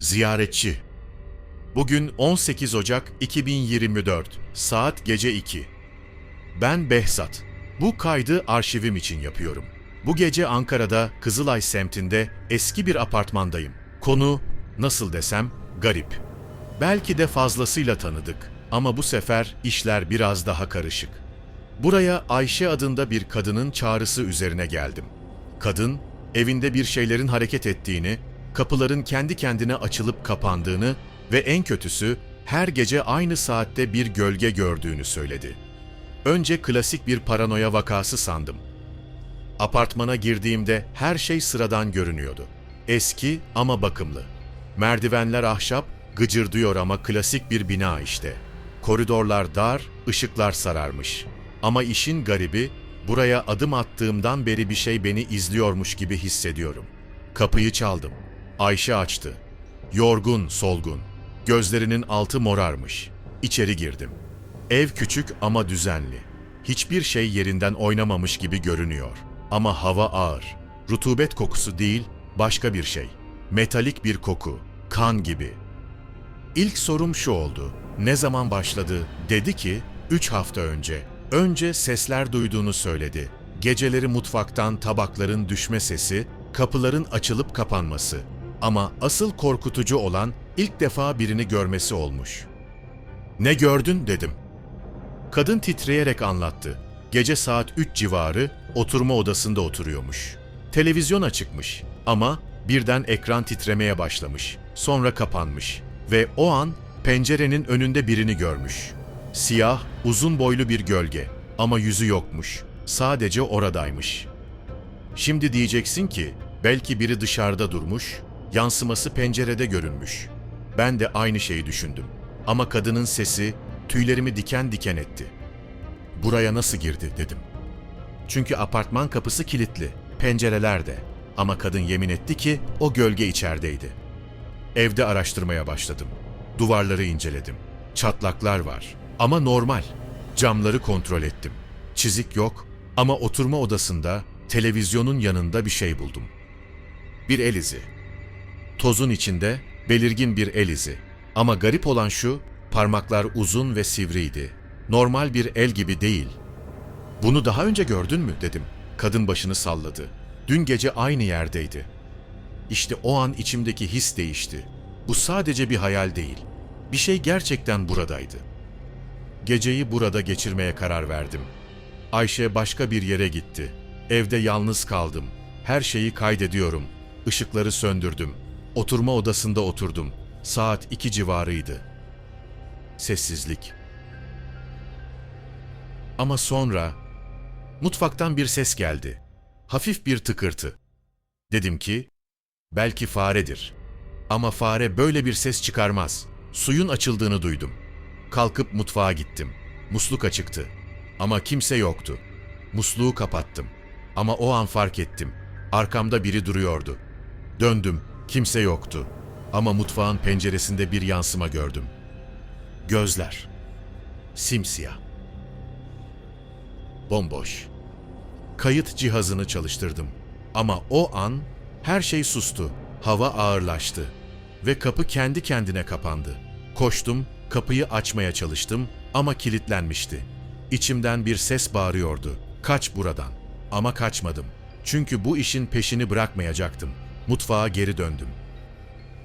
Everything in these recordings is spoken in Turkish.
Ziyaretçi Bugün 18 Ocak 2024, saat gece 2. Ben Behzat. Bu kaydı arşivim için yapıyorum. Bu gece Ankara'da Kızılay semtinde eski bir apartmandayım. Konu, nasıl desem, garip. Belki de fazlasıyla tanıdık ama bu sefer işler biraz daha karışık. Buraya Ayşe adında bir kadının çağrısı üzerine geldim. Kadın, evinde bir şeylerin hareket ettiğini, kapıların kendi kendine açılıp kapandığını ve en kötüsü her gece aynı saatte bir gölge gördüğünü söyledi. Önce klasik bir paranoya vakası sandım. Apartmana girdiğimde her şey sıradan görünüyordu. Eski ama bakımlı. Merdivenler ahşap, gıcırdıyor ama klasik bir bina işte. Koridorlar dar, ışıklar sararmış. Ama işin garibi, buraya adım attığımdan beri bir şey beni izliyormuş gibi hissediyorum. Kapıyı çaldım. Ayşe açtı. Yorgun, solgun. Gözlerinin altı morarmış. İçeri girdim. Ev küçük ama düzenli. Hiçbir şey yerinden oynamamış gibi görünüyor. Ama hava ağır. Rutubet kokusu değil, başka bir şey. Metalik bir koku, kan gibi. İlk sorum şu oldu. Ne zaman başladı? Dedi ki, üç hafta önce. Önce sesler duyduğunu söyledi. Geceleri mutfaktan tabakların düşme sesi, kapıların açılıp kapanması. Ama asıl korkutucu olan ilk defa birini görmesi olmuş. Ne gördün dedim. Kadın titreyerek anlattı. Gece saat 3 civarı oturma odasında oturuyormuş. Televizyon açıkmış ama birden ekran titremeye başlamış. Sonra kapanmış ve o an pencerenin önünde birini görmüş. Siyah, uzun boylu bir gölge ama yüzü yokmuş. Sadece oradaymış. Şimdi diyeceksin ki belki biri dışarıda durmuş, yansıması pencerede görünmüş. Ben de aynı şeyi düşündüm. Ama kadının sesi tüylerimi diken diken etti. Buraya nasıl girdi dedim. Çünkü apartman kapısı kilitli, pencereler de. Ama kadın yemin etti ki o gölge içerideydi. Evde araştırmaya başladım. Duvarları inceledim. Çatlaklar var ama normal. Camları kontrol ettim. Çizik yok ama oturma odasında televizyonun yanında bir şey buldum. Bir el izi. Tozun içinde belirgin bir el izi. Ama garip olan şu, parmaklar uzun ve sivriydi. Normal bir el gibi değil. Bunu daha önce gördün mü dedim. Kadın başını salladı. Dün gece aynı yerdeydi. İşte o an içimdeki his değişti. Bu sadece bir hayal değil. Bir şey gerçekten buradaydı. Geceyi burada geçirmeye karar verdim. Ayşe başka bir yere gitti. Evde yalnız kaldım. Her şeyi kaydediyorum. Işıkları söndürdüm. Oturma odasında oturdum. Saat iki civarıydı. Sessizlik. Ama sonra mutfaktan bir ses geldi. Hafif bir tıkırtı. Dedim ki, belki faredir. Ama fare böyle bir ses çıkarmaz. Suyun açıldığını duydum. Kalkıp mutfağa gittim. Musluk açıktı. Ama kimse yoktu. Musluğu kapattım. Ama o an fark ettim. Arkamda biri duruyordu. Döndüm. Kimse yoktu. Ama mutfağın penceresinde bir yansıma gördüm. Gözler. Simsiyah. Bomboş. Kayıt cihazını çalıştırdım. Ama o an her şey sustu. Hava ağırlaştı ve kapı kendi kendine kapandı. Koştum, kapıyı açmaya çalıştım ama kilitlenmişti. İçimden bir ses bağırıyordu. Kaç buradan. Ama kaçmadım. Çünkü bu işin peşini bırakmayacaktım. Mutfağa geri döndüm.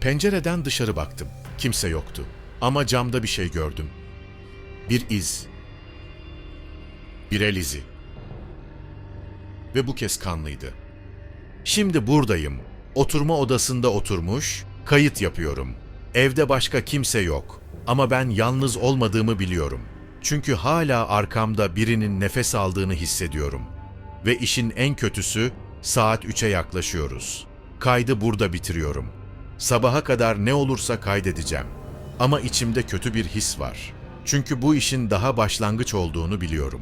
Pencereden dışarı baktım. Kimse yoktu. Ama camda bir şey gördüm. Bir iz. Bir el izi. Ve bu kez kanlıydı. Şimdi buradayım. Oturma odasında oturmuş, kayıt yapıyorum. Evde başka kimse yok. Ama ben yalnız olmadığımı biliyorum. Çünkü hala arkamda birinin nefes aldığını hissediyorum. Ve işin en kötüsü saat 3'e yaklaşıyoruz. Kaydı burada bitiriyorum. Sabaha kadar ne olursa kaydedeceğim. Ama içimde kötü bir his var. Çünkü bu işin daha başlangıç olduğunu biliyorum.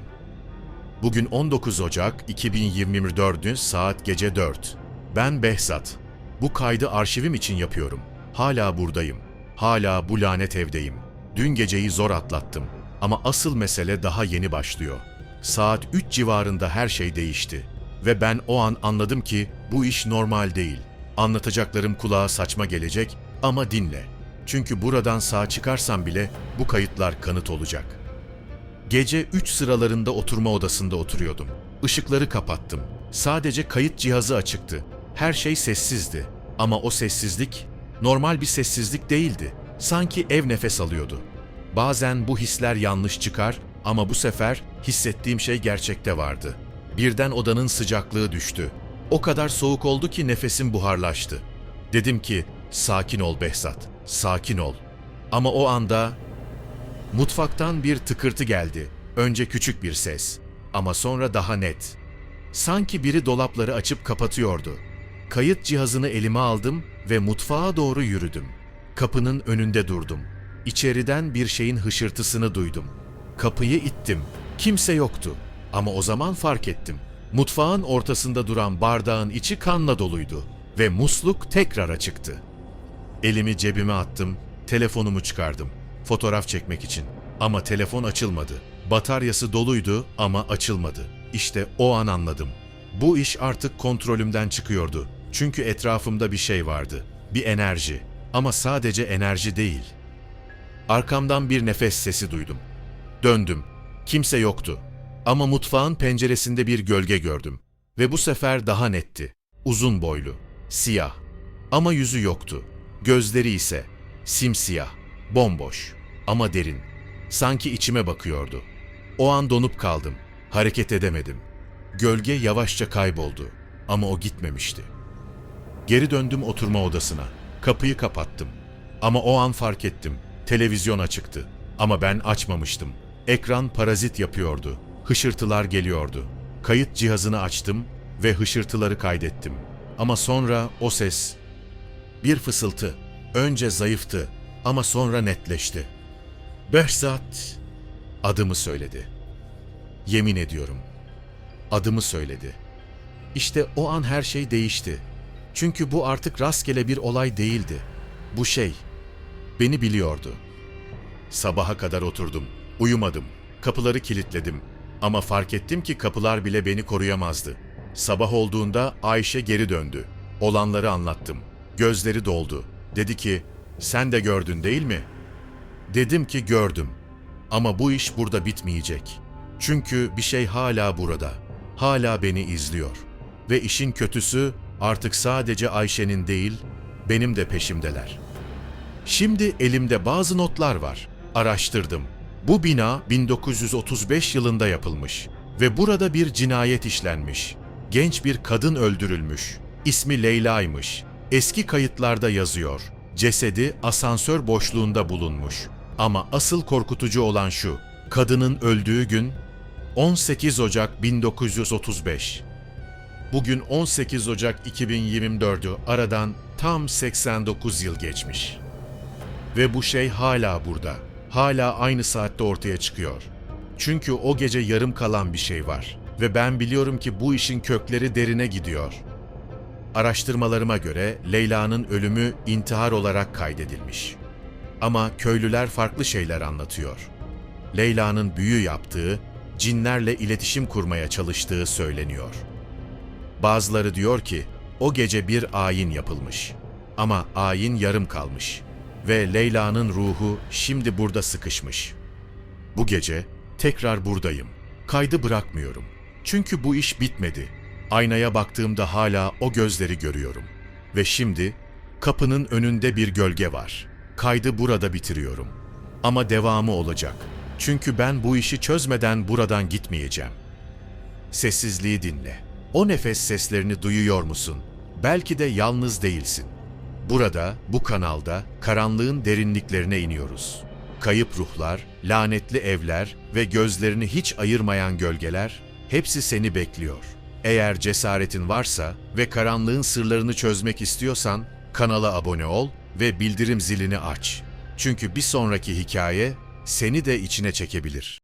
Bugün 19 Ocak 2024'ün saat gece 4. Ben Behzat. Bu kaydı arşivim için yapıyorum. Hala buradayım. Hala bu lanet evdeyim. Dün geceyi zor atlattım. Ama asıl mesele daha yeni başlıyor. Saat 3 civarında her şey değişti. Ve ben o an anladım ki bu iş normal değil. Anlatacaklarım kulağa saçma gelecek Ama dinle. Çünkü buradan sağ çıkarsan bile bu kayıtlar kanıt olacak. Gece 3 sıralarında oturma odasında oturuyordum. Işıkları kapattım. Sadece kayıt cihazı açıktı. Her şey sessizdi. Ama o sessizlik normal bir sessizlik değildi. Sanki ev nefes alıyordu. Bazen bu hisler yanlış çıkar ama bu sefer hissettiğim şey gerçekte vardı. Birden odanın sıcaklığı düştü. O kadar soğuk oldu ki nefesim buharlaştı. Dedim ki, sakin ol Behzat, sakin ol. Ama o anda Mutfaktan bir tıkırtı geldi. Önce küçük bir ses ama sonra daha net. Sanki biri dolapları açıp kapatıyordu. Kayıt cihazını elime aldım ve mutfağa doğru yürüdüm. Kapının önünde durdum. İçeriden bir şeyin hışırtısını duydum. Kapıyı ittim. Kimse yoktu. Ama o zaman fark ettim. Mutfağın ortasında duran bardağın içi kanla doluydu ve musluk tekrar açıktı. Elimi cebime attım, telefonumu çıkardım. Fotoğraf çekmek için. Ama telefon açılmadı. Bataryası doluydu ama açılmadı. İşte o an anladım. Bu iş artık kontrolümden çıkıyordu. Çünkü etrafımda bir şey vardı. Bir enerji. Ama sadece enerji değil. Arkamdan bir nefes sesi duydum. Döndüm. Kimse yoktu. Ama mutfağın penceresinde bir gölge gördüm. Ve bu sefer daha netti. Uzun boylu, siyah. Ama yüzü yoktu. Gözleri ise simsiyah, bomboş ama derin. Sanki içime bakıyordu. O an donup kaldım. Hareket edemedim. Gölge yavaşça kayboldu ama o gitmemişti. Geri döndüm oturma odasına. Kapıyı kapattım. Ama o an fark ettim. Televizyon açıktı. Ama ben açmamıştım. Ekran parazit yapıyordu. Hışırtılar geliyordu. Kayıt cihazını açtım ve hışırtıları kaydettim. Ama sonra o ses bir fısıltı. Önce zayıftı ama sonra netleşti. Behzat adımı söyledi. Yemin ediyorum. Adımı söyledi. İşte o an her şey değişti. Çünkü bu artık rastgele bir olay değildi. Bu şey beni biliyordu. Sabaha kadar oturdum. Uyumadım. Kapıları kilitledim. Ama fark ettim ki kapılar bile beni koruyamazdı. Sabah olduğunda Ayşe geri döndü. Olanları anlattım. Gözleri doldu. Dedi ki, sen de gördün değil mi? Dedim ki gördüm. Ama bu iş burada bitmeyecek. Çünkü bir şey hala burada. Hala beni izliyor. Ve işin kötüsü artık sadece Ayşe'nin değil, benim de peşimdeler. Şimdi elimde bazı notlar var. Araştırdım. Bu bina 1935 yılında yapılmış ve burada bir cinayet işlenmiş. Genç bir kadın öldürülmüş. İsmi Leyla'ymış. Eski kayıtlarda yazıyor. Cesedi asansör boşluğunda bulunmuş. Ama asıl korkutucu olan şu. Kadının öldüğü gün 18 Ocak 1935. Bugün 18 Ocak 2024'ü aradan tam 89 yıl geçmiş. Ve bu şey hala burada. Hala aynı saatte ortaya çıkıyor. Çünkü o gece yarım kalan bir şey var. Ve ben biliyorum ki bu işin kökleri derine gidiyor. Araştırmalarıma göre Leyla'nın ölümü intihar olarak kaydedilmiş. Ama köylüler farklı şeyler anlatıyor. Leyla'nın büyü yaptığı, cinlerle iletişim kurmaya çalıştığı söyleniyor. Bazıları diyor ki o gece bir ayin yapılmış. Ama ayin yarım kalmış ve Leyla'nın ruhu şimdi burada sıkışmış. Bu gece tekrar buradayım. Kaydı bırakmıyorum. Çünkü bu iş bitmedi. Aynaya baktığımda hala o gözleri görüyorum. Ve şimdi kapının önünde bir gölge var. Kaydı burada bitiriyorum. Ama devamı olacak. Çünkü ben bu işi çözmeden buradan gitmeyeceğim. Sessizliği dinle. O nefes seslerini duyuyor musun? Belki de yalnız değilsin. Burada, bu kanalda karanlığın derinliklerine iniyoruz. Kayıp ruhlar, lanetli evler ve gözlerini hiç ayırmayan gölgeler hepsi seni bekliyor. Eğer cesaretin varsa ve karanlığın sırlarını çözmek istiyorsan kanala abone ol ve bildirim zilini aç. Çünkü bir sonraki hikaye seni de içine çekebilir.